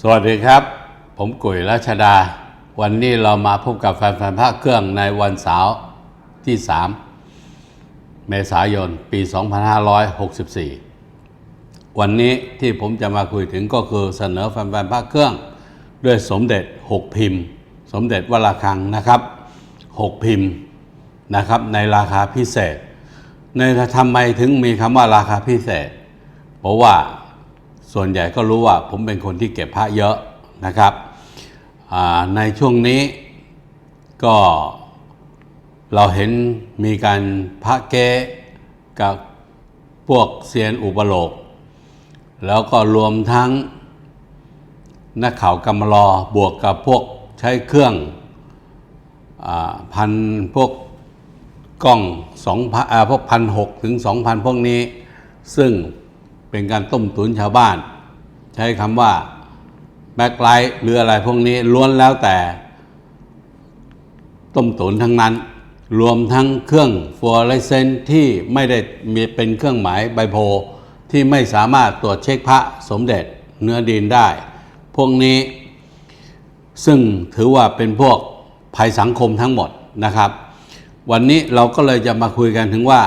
สวัสดีครับ ผมกุยรัชดา วันนี้เรามาพบกับแฟนๆภาคเครื่องในวันเสาร์ที่ 3 เมษายน ปี 2564 วันนี้ที่ผมจะมาคุยถึงก็คือเสนอแฟนๆภาคเครื่อง ด้วยสมเด็จ 6 พิมพ์ สมเด็จวราคังนะครับ 6 พิมพ์นะครับในราคาพิเศษ ในทำไมถึงมีคำว่าราคาพิเศษ เพราะว่า ส่วนใหญ่ก็รู้ว่าผมเป็นคนที่เก็บพระเยอะนะครับ ในช่วงนี้ก็เราเห็นมีการพระเกกับพวกเซียนอุปโลก แล้วก็รวมทั้งนักข่าวกำมะลอบวกกับพวกใช้เครื่องอพันพวกกล้องสองพันพวกพันหกถึงสองพันพวกนี้ ซึ่งเป็นการต้มตุนชาวบ้าน ใช้คำว่าแบ็คไลท์หรืออะไรพวกนี้ล้วนแล้วแต่ ต้มตุนทั้งนั้น รวมทั้งเครื่องฟลูออเรสเซนต์ที่ไม่ได้มีเป็นเครื่องหมายใบโพ ที่ไม่สามารถตรวจเช็คพระสมเด็จเนื้อดินได้ พวกนี้ซึ่งถือว่าเป็นพวกภัยสังคมทั้งหมดนะครับ วันนี้เราก็เลยจะมาคุยกันถึงว่า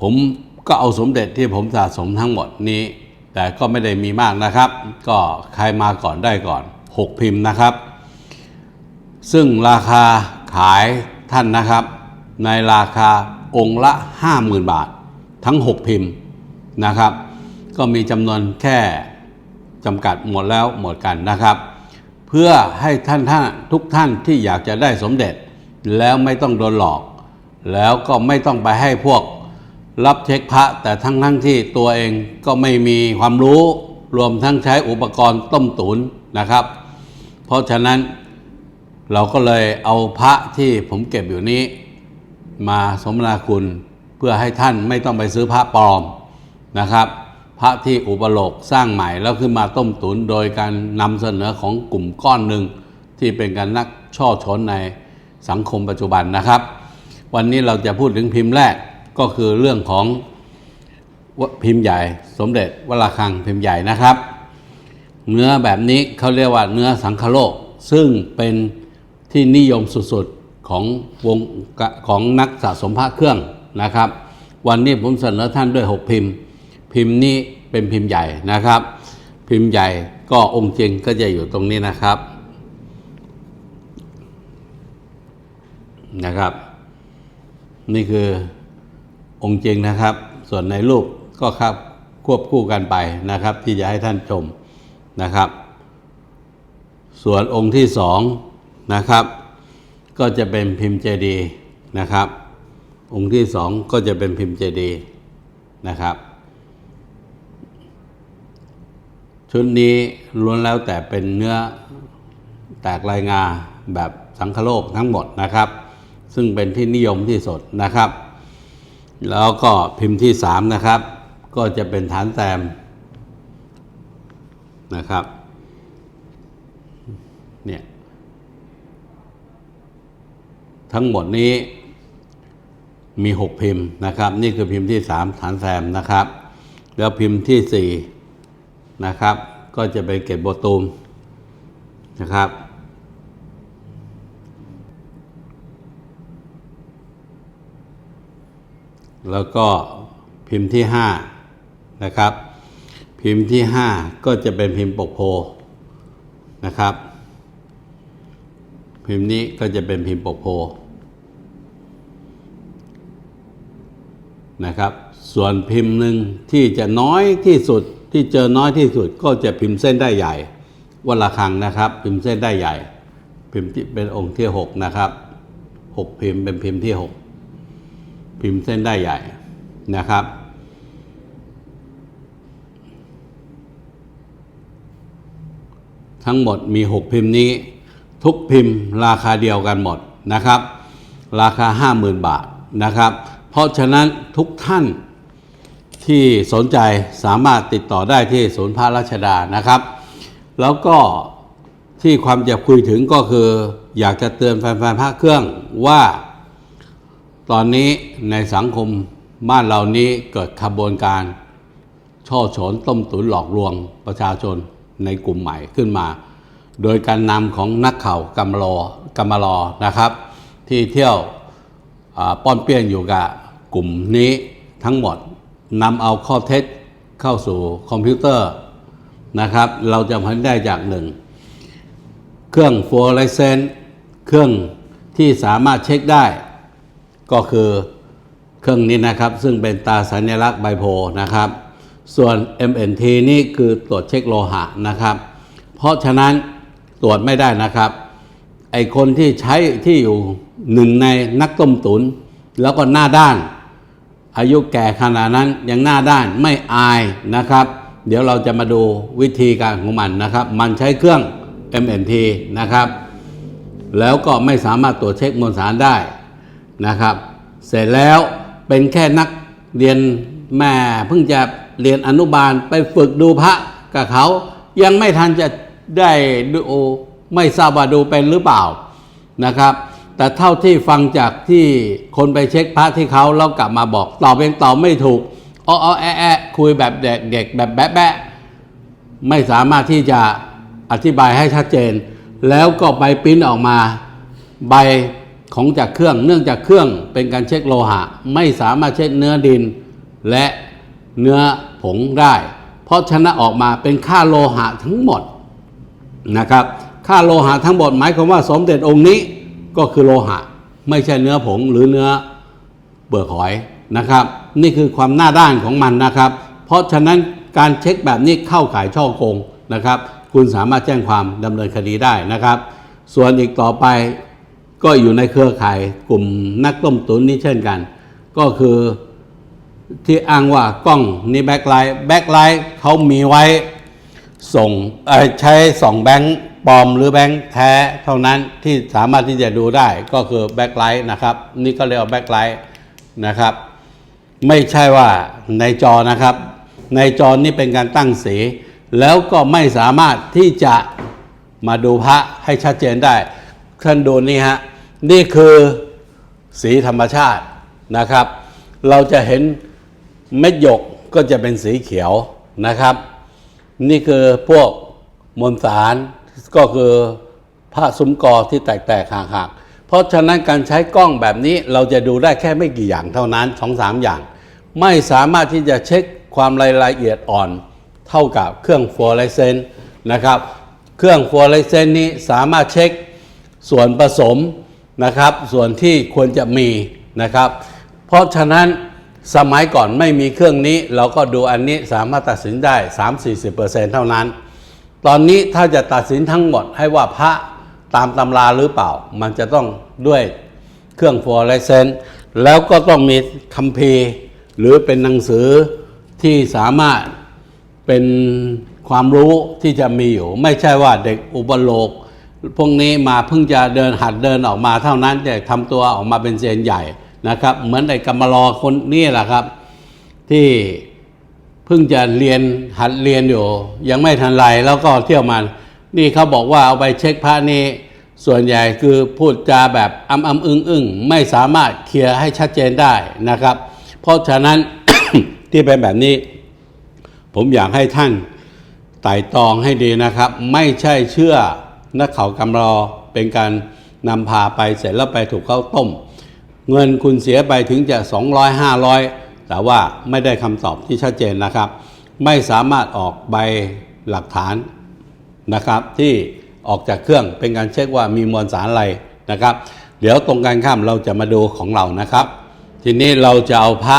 ผมก็เอาสมเด็จที่ผมสะสมทั้งหมดนี้ แต่ก็ไม่ได้มีมากนะครับ ก็ใครมาก่อนได้ก่อน 6 พิมพ์นะครับ ซึ่งราคาขายท่านนะครับ ในราคาองค์ละ 50,000 บาท ทั้ง 6 พิมพ์นะครับ ก็มีจำนวนแค่จำกัดหมดแล้วหมดกันนะครับ เพื่อให้ท่านท่านทุกท่านที่อยากจะได้สมเด็จ แล้วไม่ต้องโดนหลอก แล้วก็ไม่ต้องไปให้พวก รับเช็คพระแต่ทั้งทั้งที่ตัวเองก็ไม่มีความรู้รวมทั้งใช้อุปกรณ์ต้มตุนนะครับ เพราะฉะนั้นเราก็เลยเอาพระที่ผมเก็บอยู่นี้ มาสมนาคุณเพื่อให้ท่านไม่ต้องไปซื้อพระปลอมนะครับ พระที่อุปโลกสร้างใหม่แล้วขึ้นมาต้มตุนโดยการนำเสนอของกลุ่มก้อนหนึ่งที่เป็นการนักช่อชนในสังคมปัจจุบันนะครับ วันนี้เราจะพูดถึงพิมพ์แรก ก็คือเรื่องของพิมพ์ใหญ่สมเด็จวราคังพิมพ์ใหญ่นะครับ เนื้อแบบนี้เขาเรียกว่าเนื้อสังคโลก ซึ่งเป็นที่นิยมสุดๆของวงของนักสะสมพระเครื่องนะครับ วันนี้ผมเสนอท่านด้วย 6 พิมพ์ พิมพ์นี้เป็นพิมพ์ใหญ่นะครับ พิมพ์ใหญ่ก็องค์จริงก็จะอยู่ตรงนี้นะครับนะครับ นี่คือ องค์จริงนะครับ ส่วนในรูปก็ครับควบคู่กันไปนะครับ ที่จะให้ท่านชมนะครับ ส่วนองค์ที่สองนะครับ ก็จะเป็นพิมพ์เจดีนะครับ องค์ที่สองก็จะเป็นพิมพ์เจดีนะครับ ชุดนี้ล้วนแล้วแต่เป็นเนื้อแตกลายงาแบบสังคโลกทั้งหมดนะครับ ซึ่งเป็นที่นิยมที่สุดนะครับ แล้วก็พิมพ์ที่สามนะครับ ก็จะเป็นฐานแซมนะครับเนี่ยทั้งหมดนี้มีหกพิมพ์นะครับ นี่คือพิมพ์ที่สามฐานแซมนะครับ แล้วพิมพ์ที่สี่นะครับ ก็จะเป็นเกตโบตูมนะครับ แล้วก็พิมพ์ที่ห้านะครับ พิมพ์ที่ห้าก็จะเป็นพิมพ์ปกโพนะครับ พิมพ์นี้ก็จะเป็นพิมพ์ปกโพนะครับ ส่วนพิมพ์หนึ่งที่จะน้อยที่สุดที่เจอน้อยที่สุดก็จะพิมพ์เส้นได้ใหญ่วัดระฆังนะครับ พิมพ์เส้นได้ใหญ่ พิมพ์ที่เป็นองค์ที่หกนะครับหกพิมพ์เป็นพิมพ์ที่หก พิมพ์เส้นได้ใหญ่นะครับ ทั้งหมดมี 6 พิมพ์นี้ ทุกพิมพ์ราคาเดียวกันหมดนะครับ ราคา 50,000 บาทนะครับ เพราะฉะนั้นทุกท่านที่สนใจสามารถติดต่อได้ที่ศูนย์พระราชดานะครับ แล้วก็ที่ความจะคุยถึงก็คือ อยากจะเตือนแฟนๆพระเครื่องว่า ตอนนี้ในสังคมบ้านเรานี้เกิดขบวนการ ช่อฉนต้มตุ๋นหลอกลวงประชาชนในกลุ่มใหม่ขึ้นมา โดยการนำของนักข่าวกำมารอกำมารอนะครับ ที่เที่ยวป้อนเปี้ยนอยู่กับกลุ่มนี้ทั้งหมดนำเอาข้อเท็จเข้าสู่คอมพิวเตอร์นะครับ เราจะพันได้จากหนึ่ง เครื่องฟลูออเรสเซนต์เครื่องที่สามารถเช็คได้ ก็คือเครื่องนี้นะครับ ซึ่งเป็นตาสัญลักษณ์ไบโพนะครับ ส่วน MNT นี่คือตรวจเช็คโลหะนะครับ เพราะฉะนั้นตรวจไม่ได้นะครับ ไอคนที่ใช้ที่อยู่หนึ่งในนักต้มตุน แล้วก็หน้าด้าน อายุแก่ขนาดนั้นยังหน้าด้านไม่อายนะครับ เดี๋ยวเราจะมาดูวิธีการของมันนะครับ มันใช้เครื่อง MNT นะครับ แล้วก็ไม่สามารถตรวจเช็คมวลสารได้ นะครับ เสร็จแล้วเป็นแค่นักเรียนแม่เพิ่งจะเรียนอนุบาลไปฝึกดูพระกับเขา ยังไม่ทันจะได้ดูไม่ทราบว่าดูเป็นหรือเปล่านะครับ แต่เท่าที่ฟังจากที่คนไปเช็คพระที่เขาแล้วกลับมาบอกตอบเองตอบไม่ถูกอ้อๆแอะแอะคุยแบบเด็กๆแบบแบะๆไม่สามารถที่จะอธิบายให้ชัดเจน แล้วก็ไปปริ้นออกมา ใบ ของจากเครื่องเนื่องจากเครื่องเป็นการเช็คโลหะ ไม่สามารถเช็คเนื้อดิน และเนื้อผงได้ เพราะฉะนั้นออกมาเป็นค่าโลหะทั้งหมดนะครับ ค่าโลหะทั้งหมดหมายความว่าสมเด็จองค์นี้ก็คือโลหะ ไม่ใช่เนื้อผงหรือเนื้อเปลือกหอยนะครับ นี่คือความหน้าด้านของมันนะครับ เพราะฉะนั้นการเช็คแบบนี้เข้าข่ายช่อโกงนะครับ คุณสามารถแจ้งความดำเนินคดีได้นะครับ ส่วนอีกต่อไป ก็อยู่ในเครือข่ายกลุ่มนักต้มตุ๋นนี้เช่นกัน ก็คือที่อ้างว่ากล้องนี่แบ็คไลท์แบ็คไลท์เขามีไว้ส่งใช้สองแบงค์ปลอมหรือแบงค์แท้เท่านั้นที่สามารถที่จะดูได้ก็คือแบ็คไลท์นะครับ นี่ก็เรียกว่าแบ็คไลท์นะครับ ไม่ใช่ว่าในจอนะครับ ในจอนี่เป็นการตั้งสี แล้วก็ไม่สามารถที่จะมาดูพระให้ชัดเจนได้ ท่านดูนี่ฮะ นี่คือสีธรรมชาตินะครับ เราจะเห็นเม็ดหยกก็จะเป็นสีเขียวนะครับ นี่คือพวกมวลสารก็คือผ้าซุ้มกอที่แตกๆห่างๆเพราะฉะนั้นการใช้กล้องแบบนี้เราจะดูได้แค่ไม่กี่อย่างเท่านั้นสองสามอย่าง ไม่สามารถที่จะเช็คความรายละเอียดอ่อนเท่ากับเครื่องฟลูออเรสเซนต์นะครับ เครื่องฟลูออเรสเซนต์นี้สามารถเช็ค ส่วนผสมนะครับ ส่วนที่ควรจะมีนะครับ เพราะฉะนั้นสมัยก่อนไม่มีเครื่องนี้ เราก็ดูอันนี้สามารถตัดสินได้ 3-40%เท่านั้น ตอนนี้ถ้าจะตัดสินทั้งหมดให้ว่าพระตามตำราหรือเปล่า มันจะต้องด้วยเครื่องฟลูออเรสเซนต์แล้วก็ต้องมีคัมภีร์หรือเป็นหนังสือที่สามารถเป็นความรู้ที่จะมีอยู่ ไม่ใช่ว่าเด็กอุปโลก พวกนี้มาเพิ่งจะเดินหัดเดินออกมาเท่านั้นแต่ทำตัวออกมาเป็นเซนใหญ่นะครับ เหมือนไอ้กำมารอคนนี้แหละครับ ที่เพิ่งจะเรียนหัดเรียนอยู่ ยังไม่ทันไรแล้วก็เที่ยวมานี่เขาบอกว่าเอาไปเช็คพระนี่ส่วนใหญ่คือพูดจาแบบอ้ำอ้ำอึ้งอึ้งไม่สามารถเคลียร์ให้ชัดเจนได้นะครับ เพราะฉะนั้น ที่เป็นแบบนี้ ผมอยากให้ท่านไต่ตองให้ดีนะครับ ไม่ใช่เชื่อ นักเขากำรอเป็นการนำพาไปเสร็จแล้วไปถูกเข้าต้ม เงินคุณเสียไปถึงจะ 200 500 แต่ว่าไม่ได้คำตอบที่ชัดเจนนะครับ ไม่สามารถออกใบหลักฐานนะครับ ที่ออกจากเครื่องเป็นการเช็คว่ามีมวลสารอะไรนะครับ เดี๋ยวตรงกันข้ามเราจะมาดูของเรานะครับ ทีนี้เราจะเอาพระ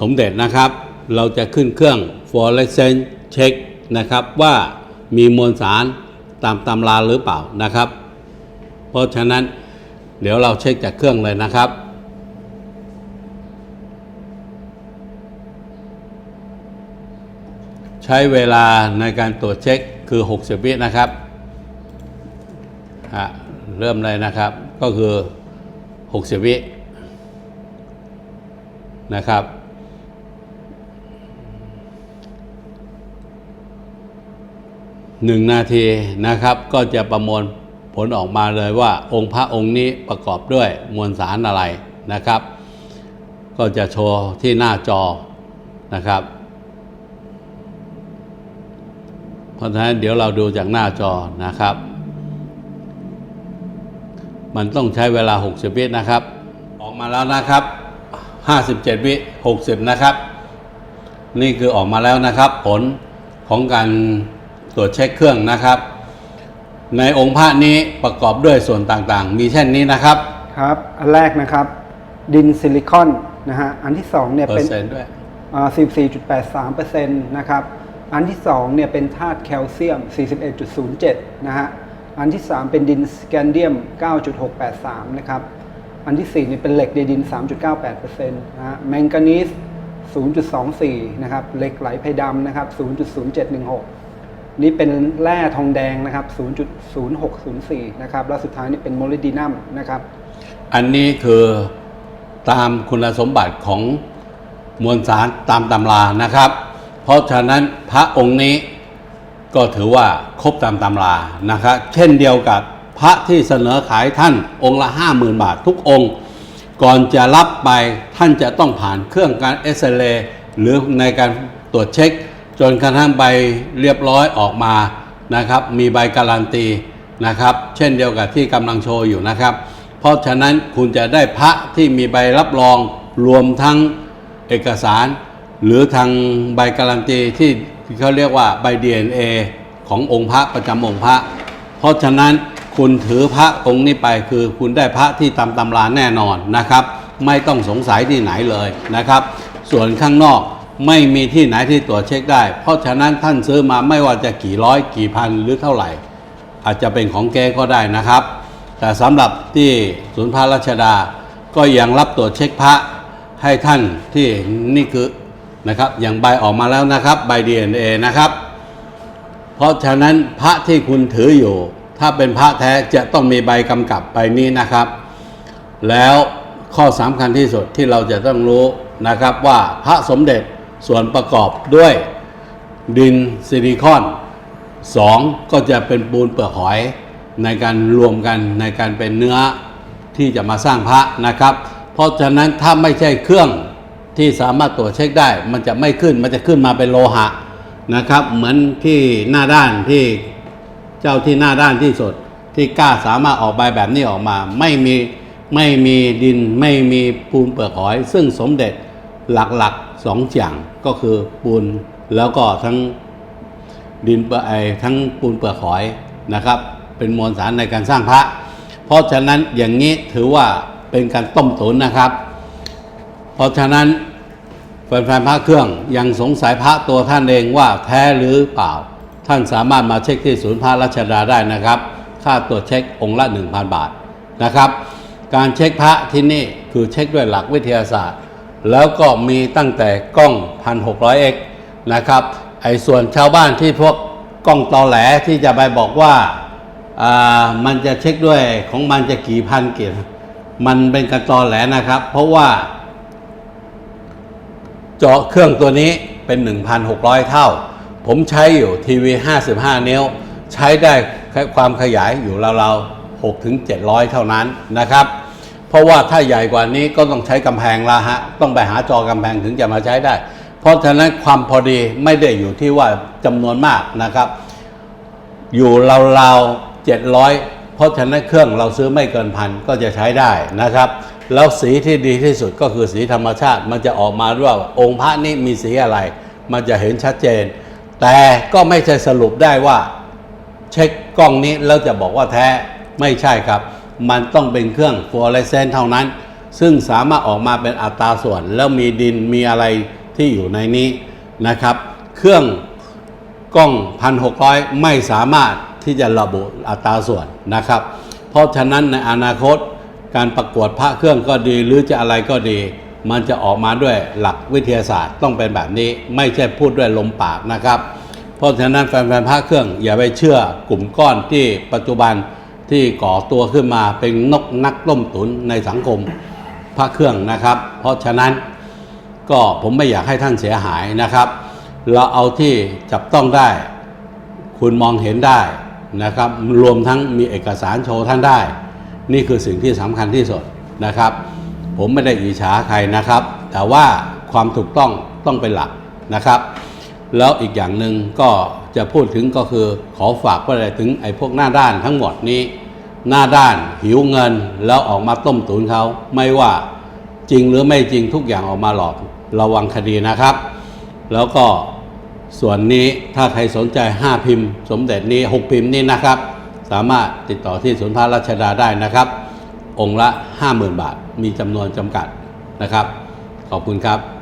สมเด็จนะครับ เราจะขึ้นเครื่อง fluorescent check นะครับว่ามีมวลสาร ตามตำราหรือเปล่านะครับ เพราะฉะนั้นเดี๋ยวเราเช็คจากเครื่องเลยนะครับใช้เวลาในการตรวจเช็คคือ 60 วินะครับฮะเริ่มเลยนะครับ ก็คือ 60 วินะครับ หนึ่งนาทีนะครับก็จะประมวลผลออกมาเลยว่าองค์พระองค์นี้ประกอบด้วยมวลสารอะไรนะครับ ก็จะโชว์ที่หน้าจอนะครับ เพราะฉะนั้นเดี๋ยวเราดูจากหน้าจอนะครับ มันต้องใช้เวลา 60 วินะครับ ออกมาแล้วนะครับ 57 วิ 60 นะครับ นี่คือออกมาแล้วนะครับ ผลของการ ตรวจเช็คเครื่องนะครับ ในองค์พระนี้ประกอบด้วยส่วนต่างๆ มีเช่นนี้นะครับ ครับ อันแรกนะครับ ดินซิลิคอนนะฮะอันที่สองเนี่ยเปอเป็นร์เซ็นต์ด้วยอ่า14.83%นะครับอันที่สองเนี่ยเป็นธาตุแคลเซียม 41.07 นะฮะอันที่สามเป็นดินสแกนเดียม 9.683 นะครับ อันที่สี่เนี่ยเป็นเหล็กในดิน 3.98%นะฮะแมงกานีส0.24 นะครับ เหล็กไหลเพดำนะครับ 0.0716 นี่เป็นแร่ทองแดงนะครับ 0.0604 นะครับ แล้วสุดท้ายนี่เป็นโมลิดีนัมนะครับ อันนี้คือตามคุณสมบัติของมวลสารตามตำรานะครับ เพราะฉะนั้นพระองค์นี้ก็ถือว่าครบตามตำรานะครับเช่นเดียวกับพระที่เสนอขายท่านองค์ละ 50,000 บาททุกองค์ ก่อนจะรับไปท่านจะต้องผ่านเครื่องการเอ็กซเรย์หรือในการตรวจเช็ค จนกระทั่งใบเรียบร้อยออกมานะครับ มีใบการันตีนะครับ เช่นเดียวกับที่กำลังโชว์อยู่นะครับ เพราะฉะนั้นคุณจะได้พระที่มีใบรับรองรวมทั้งเอกสาร หรือทางใบการันตีที่เขาเรียกว่าใบ DNA ขององค์พระประจำองค์พระ เพราะฉะนั้นคุณถือพระองค์นี้ไปคือคุณได้พระที่ตามตำราแน่นอนนะครับ ไม่ต้องสงสัยที่ไหนเลยนะครับ ส่วนข้างนอก ไม่มีที่ไหนที่ตรวจเช็คได้ เพราะฉะนั้นท่านซื้อมาไม่ว่าจะกี่ร้อยกี่พันหรือเท่าไหร่ อาจจะเป็นของแกก็ได้นะครับ แต่สำหรับที่ศูนย์พระราชดา ก็ยังรับตรวจเช็คพระให้ท่านที่นี่คือนะครับอย่างใบออกมาแล้วนะครับใบ DNA นะครับ เพราะฉะนั้นพระที่คุณถืออยู่ ถ้าเป็นพระแท้จะต้องมีใบกำกับใบนี้นะครับ แล้วข้อสำคัญที่สุดที่เราจะต้องรู้นะครับว่าพระสมเด็จ ส่วนประกอบด้วยดินซิลิคอนสองก็จะเป็นปูนเปลือกหอยในการรวมกันในการเป็นเนื้อที่จะมาสร้างพระนะครับ เพราะฉะนั้นถ้าไม่ใช่เครื่องที่สามารถตรวจเช็คได้ มันจะไม่ขึ้นมันจะขึ้นมาเป็นโลหะนะครับ เหมือนที่หน้าด้านที่เจ้าที่หน้าด้านที่สุด ที่กล้าสามารถออกใบแบบนี้ออกมา ไม่มีไม่มีดินไม่มีปูนเปลือกหอย ซึ่งสมเด็จหลักๆ สองอย่างก็คือปูนแล้วก็ทั้งดินเปลือไอทั้งปูนเปลือกหอยนะครับ เป็นมวลสารในการสร้างพระ เพราะฉะนั้นอย่างนี้ถือว่าเป็นการต้มตุ๋นนะครับ เพราะฉะนั้นแฟนๆพระเครื่องยังสงสัยพระตัวท่านเองว่าแท้หรือเปล่า ท่านสามารถมาเช็คที่ศูนย์พระรัชดาได้นะครับ ค่าตรวจเช็คองค์ละ 1,000 บาทนะครับ การเช็คพระที่นี่คือเช็คด้วยหลักวิทยาศาสตร์ แล้วก็มีตั้งแต่กล้อง 1,600x นะครับ ไอ้ส่วนชาวบ้านที่พวกกล้องตอแหลที่จะไปบอกว่าอ่ามันจะเช็คด้วยของมันจะกี่พันเกียรมันเป็นการตอแหลนะครับ เพราะว่า เจาะเครื่องตัวนี้เป็น 1,600 เท่า ผมใช้อยู่ทีวี 55 นิ้ว ใช้ได้ความขยายอยู่ราวๆ6ถึง700 เท่านั้นนะครับ เพราะว่าถ้าใหญ่กว่านี้ก็ต้องใช้กำแพงละฮะ ต้องไปหาจอกำแพงถึงจะมาใช้ได้ เพราะฉะนั้นความพอดีไม่ได้อยู่ที่ว่าจำนวนมากนะครับ อยู่ราวๆเจ็ดร้อยเพราะฉะนั้นเครื่องเราซื้อไม่เกินพันก็จะใช้ได้นะครับ แล้วสีที่ดีที่สุดก็คือสีธรรมชาติ มันจะออกมาด้วยว่าองค์พระนี้มีสีอะไร มันจะเห็นชัดเจน แต่ก็ไม่ใช่สรุปได้ว่า เช็คกล้องนี้แล้วจะบอกว่าแท้ไม่ใช่ครับ มันต้องเป็นเครื่องฟลูออเรสเซนต์เท่านั้น ซึ่งสามารถออกมาเป็นอัตราส่วน แล้วมีดินมีอะไรที่อยู่ในนี้นะครับ เครื่องกล้อง 1,600 ไม่สามารถที่จะระบุอัตราส่วนนะครับ เพราะฉะนั้นในอนาคตการประกวดพระเครื่องก็ดีหรือจะอะไรก็ดี มันจะออกมาด้วยหลักวิทยาศาสตร์ต้องเป็นแบบนี้ ไม่ใช่พูดด้วยลมปากนะครับ เพราะฉะนั้นแฟนๆพระเครื่องอย่าไปเชื่อกลุ่มก้อนที่ปัจจุบัน ที่ก่อตัวขึ้นมาเป็นนกนักต้มตุนในสังคมพระเครื่องนะครับ เพราะฉะนั้นก็ผมไม่อยากให้ท่านเสียหายนะครับ เราเอาที่จับต้องได้ คุณมองเห็นได้นะครับ รวมทั้งมีเอกสารโชว์ท่านได้ นี่คือสิ่งที่สำคัญที่สุดนะครับ ผมไม่ได้อิจฉาใครนะครับ แต่ว่าความถูกต้องต้องเป็นหลักนะครับ แล้วอีกอย่างหนึ่งก็จะพูดถึงก็คือขอฝากไว้เลยถึงไอ้พวกหน้าด้านทั้งหมดนี้ หน้าด้านหิวเงิน แล้วออกมาต้มตุนเขาไม่ว่าจริงหรือไม่จริงทุกอย่างออกมาหลอกระวังคดีนะครับ แล้วก็ส่วนนี้ถ้าใครสนใจ 5 พิมพ์ สมเด็จนี้ 6 พิมพ์นี้นะครับ สามารถติดต่อที่ศูนย์พระราชดาได้นะครับ องค์ละ 50,000 บาท มีจำนวนจำกัดนะครับ ขอบคุณครับ